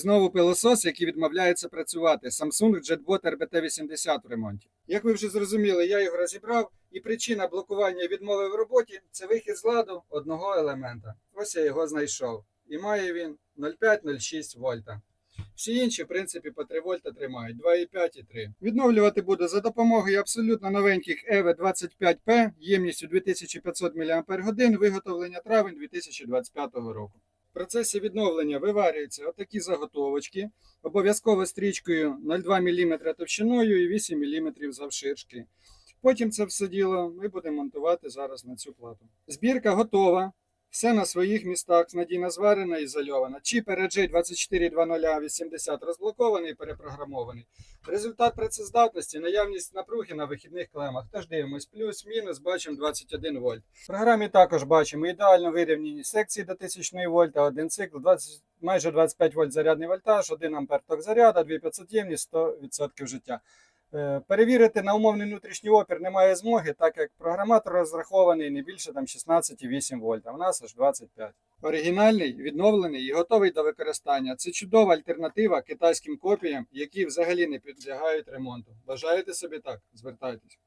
Знову пилосос, який відмовляється працювати. Samsung JetBot RBT80 в ремонті. Як ви вже зрозуміли, я його розібрав, і причина блокування відмови в роботі це вихід з ладу одного елемента. Ось я його знайшов. І має він 0,5-0,6 вольта. Всі інші, в принципі, по 3 вольта тримають 2,5 і 3. Відновлювати буду за допомогою абсолютно новеньких EVE 25P ємністю 2500 мАч, виготовлення травень 2025 року. Процесі відновлення виварюються отакі заготовочки, обов'язково стрічкою 0,2 мм товщиною і 8 мм завширшки. Потім це все діло ми будемо монтувати зараз на цю плату. Збірка готова. Все на своїх містах надійно зварена і ізольована. Чіп RG 242080 розблокований перепрограмований. Результат працездатності, наявність напруги на вихідних клемах. Тож дивимось, плюс-мінус, бачимо 21 вольт. В програмі також бачимо ідеально вирівняні секції до 1000 вольта, один цикл, 20, майже 25 вольт зарядний вольтаж, 1 ампер ток заряду, 2500 ємність, 100% життя. Е, Перевірити на умовний внутрішній опір немає змоги, так як програматор розрахований не більше там 16,8 вольт, а в нас аж 25. Оригінальний, відновлений і готовий до використання. Це чудова альтернатива китайським копіям, які взагалі не підлягають ремонту. Бажаєте собі так? Звертайтесь.